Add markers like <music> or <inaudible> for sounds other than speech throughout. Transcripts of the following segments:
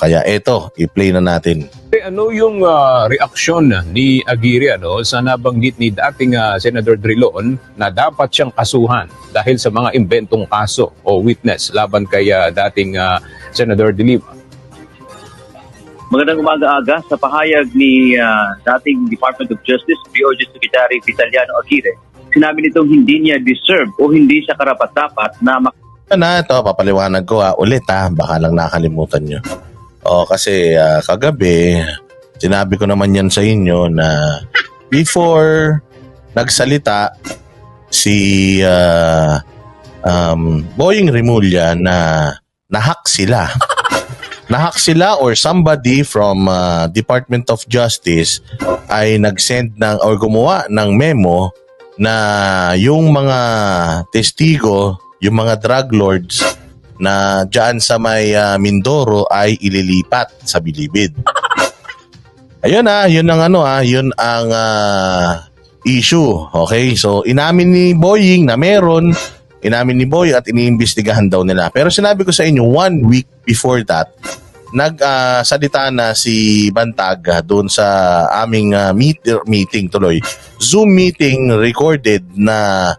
Kaya eto, i-play na natin. Eh, Ano yung ah, reaksyon ni Aguirre ano, sa nabanggit ni dating ah, Senator Drilon na dapat siyang kasuhan dahil sa mga inventong kaso o witness laban kay ah, dating ah, Senator De Lima? Magandang umaga-aga sa pahayag ni ah, dating Department of Justice, DOJ Secretary Vitaliano Aguirre. Sinabi nitong hindi niya deserve o hindi siya karapat-dapat na mak- Na ito, papaliwanag ko ha, ulit ha, baka lang nakalimutan nyo. O kasi ah, kagabi, sinabi ko naman yan sa inyo na before nagsalita si ah, um, Boying Remulla na nahack sila. <laughs> nahack sila or somebody from ah, Department of Justice ay nag-send ng or gumawa ng memo na yung mga testigo, yung mga drug lords na dyan sa may ah, Mindoro ay ililipat sa Bilibid. <laughs> Ayun ah, yun ang ano ah, yun ang ah, issue. Okay? So inamin ni Boying na meron, inamin ni Boy at iniimbestigahan daw nila. Pero sinabi ko sa inyo, one week before that, nag-salita na si Bantag ah, doon sa aming ah, meet, meeting tuloy. Zoom meeting recorded na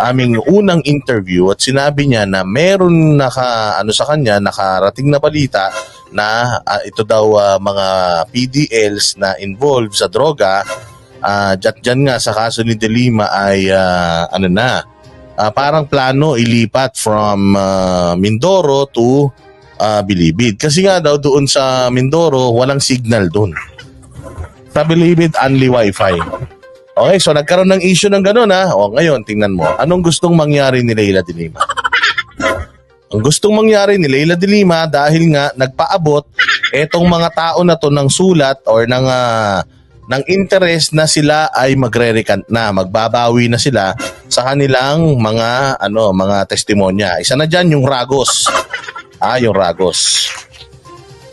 aming unang interview at sinabi niya na meron naka ano sa kanya nakarating na balita na ah, ito daw ah, mga PDLs na involved sa droga uh, dyan nga sa kaso ni De Lima ay ah, ano na ah, parang plano ilipat from ah, Mindoro to ah, Bilibid. Kasi nga daw doon sa Mindoro walang signal doon. Sa Bilibid only wifi Okay, so nagkaroon ng issue ng gano'n ha. O ngayon, tingnan mo. Anong gustong mangyari ni Leila de Lima? Ang gustong mangyari ni Leila de Lima dahil nga nagpaabot etong mga tao na to ng sulat or ng ah, ng interest na sila ay magre-recant na, magbabawi na sila sa kanilang mga ano, mga testimonya. Isa na diyan yung Ragos. Ah, yung Ragos.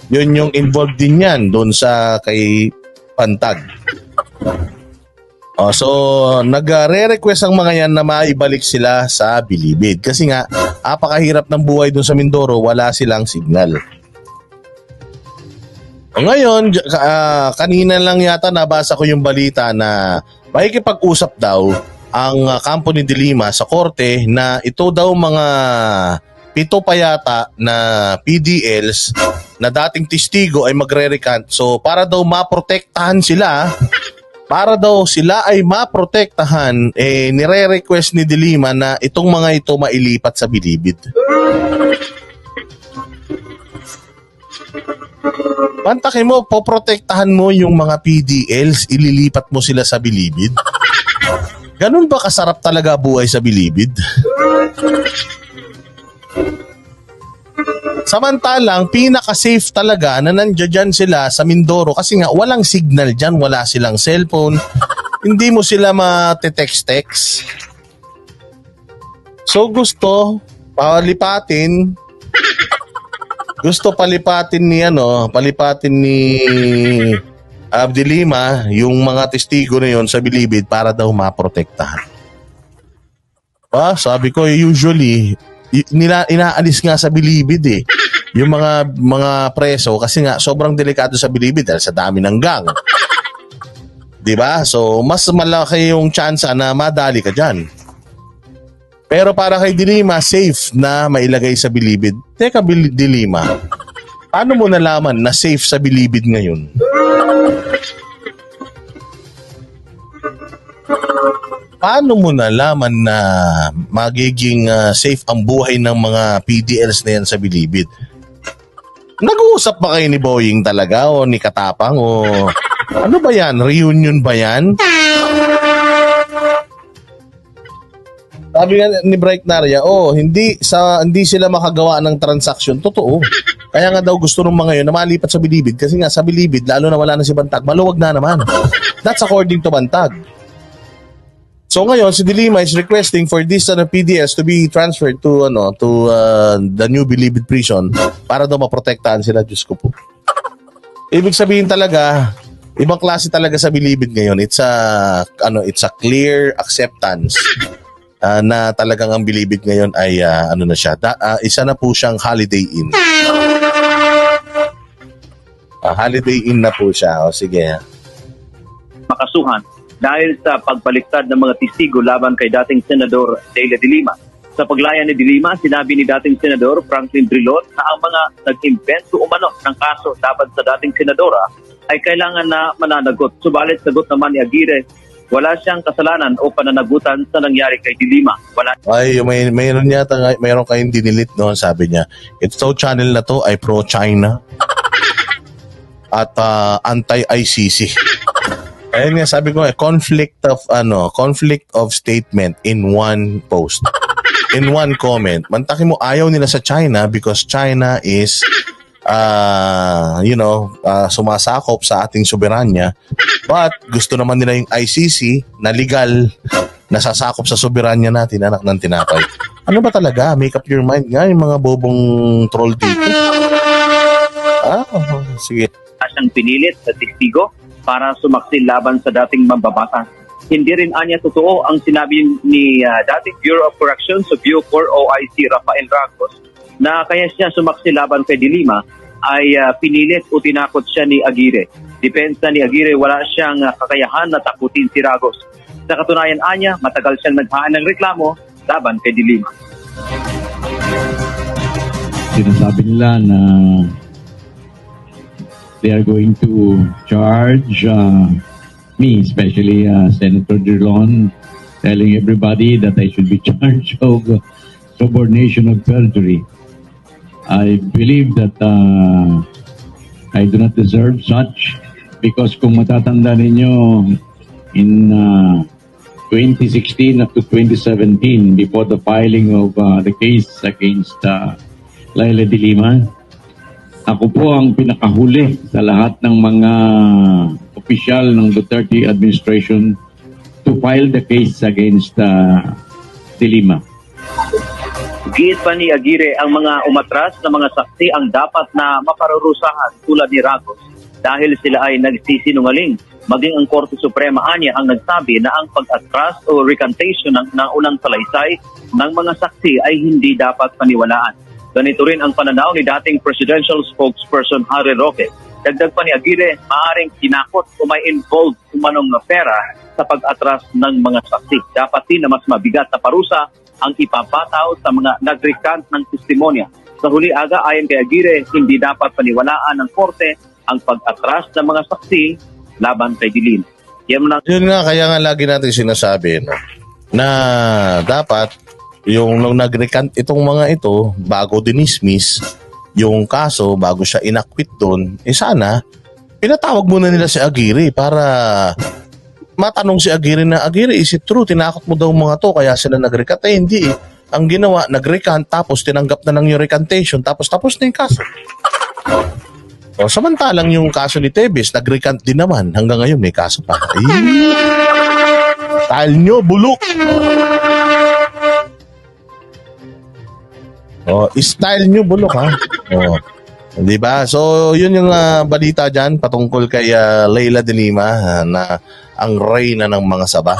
Yun yung involved din yan doon sa kay Pantag. Oh, so nagre-request ang mga yan na maibalik sila sa Bilibid kasi nga apakahirap ng buhay dun sa Mindoro, wala silang signal. Ngayon, ah, kanina lang yata nabasa ko yung balita na makikipag-usap daw ang ah, kampo ni Dilima sa korte na ito daw mga pito pa yata na PDLs na dating testigo ay magre-recant. So para daw maprotektahan sila, para daw sila ay maprotektahan, eh, nire-request ni Dilima na itong mga ito mailipat sa bilibid. Pantakin mo, poprotektahan mo yung mga PDLs, ililipat mo sila sa bilibid. Ganun ba kasarap talaga buhay sa bilibid? Samantalang, pinaka-safe talaga na nandiyan sila sa Mindoro kasi nga walang signal dyan, wala silang cellphone. Hindi mo sila matetext-text. So gusto, palipatin, gusto palipatin ni ano, palipatin ni Abdilima yung mga testigo na yon sa bilibid para daw maprotektahan. Ah, sabi ko usually nila inaalis nga sa bilibid eh. Yung mga mga preso kasi nga sobrang delikado sa bilibid dahil sa dami ng gang. 'Di ba? So mas malaki yung chance na madali ka diyan. Pero para kay Dilima, safe na mailagay sa bilibid. Teka, Bil- Dilima, paano mo nalaman na safe sa bilibid ngayon? Paano mo nalaman na magiging ah, safe ang buhay ng mga PDLs na yan sa bilibid? Nag-uusap ba kayo ni Boying talaga o ni Katapang o <laughs> ano ba yan? Reunion ba yan? Sabi nga ni Bright Naria, oh, hindi sa hindi sila makagawa ng transaction. Totoo. Kaya nga daw gusto ng mga yun na malipat sa Bilibid kasi nga sa Bilibid, lalo na wala na si Bantag, maluwag na naman. That's according to Bantag. So ngayon, si Dilima is requesting for this ano, PDS to be transferred to ano to uh, the new Bilibid prison para daw maprotektahan sila, Diyos ko po. Ibig sabihin talaga, ibang klase talaga sa Bilibid ngayon. It's a ano, it's a clear acceptance ah, na talagang ang Bilibid ngayon ay ah, ano na siya, da, ah, isa na po siyang holiday inn. holiday in na po siya. O sige. makasuhan dahil sa pagbaliktad ng mga testigo laban kay dating Senador Leila de Lima. Sa paglaya ni de Lima, sinabi ni dating Senador Franklin Drilon na ang mga nag-invento umano ng kaso laban sa dating Senadora ay kailangan na mananagot. Subalit sagot naman ni Aguirre, wala siyang kasalanan o pananagutan sa nangyari kay de Lima. Wala Ay, may mayroon yata mayroon kayong dinilit noon, sabi niya. Ito channel na to ay pro-China <laughs> at ah, anti-ICC. Ayun nga sabi ko, conflict of ano, conflict of statement in one post. In one comment. Mantakin mo ayaw nila sa China because China is uh, you know, ah, sumasakop sa ating soberanya. But gusto naman nila yung ICC na legal nasasakop sa soberanya natin, anak ng tinapay. Ano ba talaga? Make up your mind nga yung mga bobong troll dito. Ah, sige. siyang pinilit sa testigo para sumaksi laban sa dating mambabatas. Hindi rin anya totoo ang sinabi ni ah, dating Bureau of Corrections o Bucor OIC Rafael Ragos na kaya siya sumaksi laban kay Dilima ay ah, pinilit o tinakot siya ni Aguirre. Depensa ni Aguirre, wala siyang ah, kakayahan na takutin si Ragos. Sa katunayan anya, matagal siyang naghaan ng reklamo laban kay Dilima. sinasabi nila na they are going to charge uh, me, especially uh, Senator Dirlon, telling everybody that I should be <laughs> charged of subordination of perjury. I believe that uh, I do not deserve such because kung matatanda ninyo in uh, 2016 up to 2017 before the filing of uh, the case against uh, Laila de Lima. Ako po ang pinakahuli sa lahat ng mga opisyal ng Duterte administration to file the case against uh, de Lima. Giit pa ni Aguirre ang mga umatras na mga saksi ang dapat na maparurusahan tulad ni Ragos dahil sila ay nagsisinungaling. Maging ang Korte Suprema anya ang nagsabi na ang pag-atras o recantation ng naunang salaysay ng mga saksi ay hindi dapat paniwalaan. Ganito rin ang pananaw ni dating presidential spokesperson Harry Roque. Dagdag pa ni Aguirre, maaaring kinakot o may involved umanong pera sa pag-atras ng mga saksi. Dapat din na mas mabigat na parusa ang ipapataw sa mga nag-recant ng testimonya. Sa huli aga, ayon kay Aguirre, hindi dapat paniwalaan ng korte ang pag-atras ng mga saksi laban kay Dilin. Yan na Yun nga, kaya nga lagi natin sinasabi, no, na dapat yung nung nag-recant itong mga ito, bago dinismiss yung kaso, bago siya inakwit doon, eh sana, pinatawag muna nila si Aguirre para matanong si Aguirre na, Aguirre, is it true? Tinakot mo daw mga to, kaya sila nag-recant. Eh, hindi eh. Ang ginawa, nag-recant, tapos tinanggap na ng yung recantation, tapos tapos na yung kaso. O, samantalang yung kaso ni Tebes, nag-recant din naman. Hanggang ngayon, may kaso pa. Ay, style nyo, bulok! O, style nyo, bulok, ha? O, di ba? So, yun yung ah, balita dyan patungkol kay ah, Leila de Lima ah, na ang reyna ng mga saba.